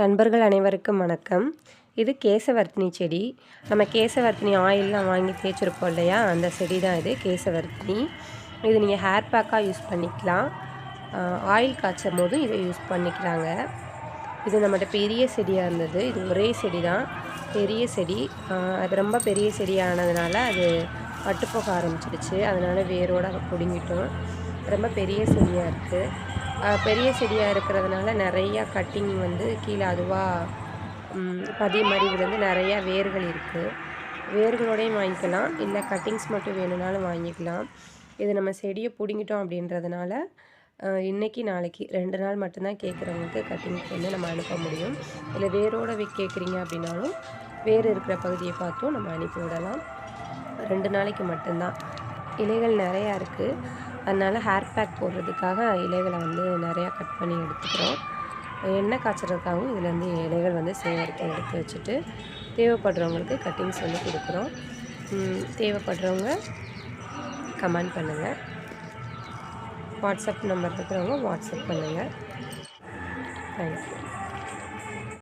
நண்பர்கள் அனைவருக்கும் வணக்கம். இது கேசவர்த்தினி செடி. நம்ம கேசவர்த்தினி ஆயிலெலாம் வாங்கி தேய்ச்சிருப்போம் இல்லையா? அந்த செடி தான் இது கேசவர்த்தினி. இது நீங்கள் ஹேர் பேக்காக யூஸ் பண்ணிக்கலாம். ஆயில் காய்ச்சும் போதும் இதை யூஸ் பண்ணிக்கிறாங்க. இது நம்மகிட்ட பெரிய செடியாக இருந்தது. இது ஒரே செடி தான் பெரிய செடி. அது ரொம்ப பெரிய செடியானதுனால அது பட்டு போக ஆரம்பிச்சிடுச்சு. அதனால் வேரோட பிடுங்கிட்டோம். ரொம்ப பெரிய செடியாக இருக்குது பெரிய செடியாக இருக்கிறதுனால நிறையா கட்டிங் வந்து கீழே அதுவாக பதிய மாதிரி விழுந்து நிறையா வேர்கள் இருக்குது வேர்களோடையும் வாங்கிக்கலாம். இல்லை கட்டிங்ஸ் மட்டும் வேணும்னாலும் வாங்கிக்கலாம். இது நம்ம செடியை பிடுங்கிட்டோம் அப்படின்றதுனால இன்றைக்கி நாளைக்கு ரெண்டு நாள் மட்டும்தான் கேட்குறவங்களுக்கு கட்டிங்க்கு வந்து நம்ம அனுப்ப முடியும். இல்லை வேரோட கேட்குறீங்க அப்படின்னாலும் வேர் இருக்கிற பகுதியை பார்த்தும் நம்ம அனுப்பி விடலாம். ரெண்டு நாளைக்கு மட்டும்தான். இலைகள் நிறையா இருக்குது அதனால் ஹேர் பேக் போடுறதுக்காக இலைகளை வந்து நிறையா கட் பண்ணி எடுத்துக்கிறோம். எண்ணெய் காய்ச்சறதுக்காகவும் இதுலேருந்து இலைகள் வந்து சேகரிக்க எடுத்து வச்சுட்டு தேவைப்படுறவங்களுக்கு கட்டிங்ஸ் வந்து கொடுக்குறோம். தேவைப்படுறவங்க கமெண்ட் பண்ணுங்கள் வாட்ஸ்அப் நம்பர் இருக்கிறவங்க வாட்ஸ்அப் பண்ணுங்கள் தேங்க்யூ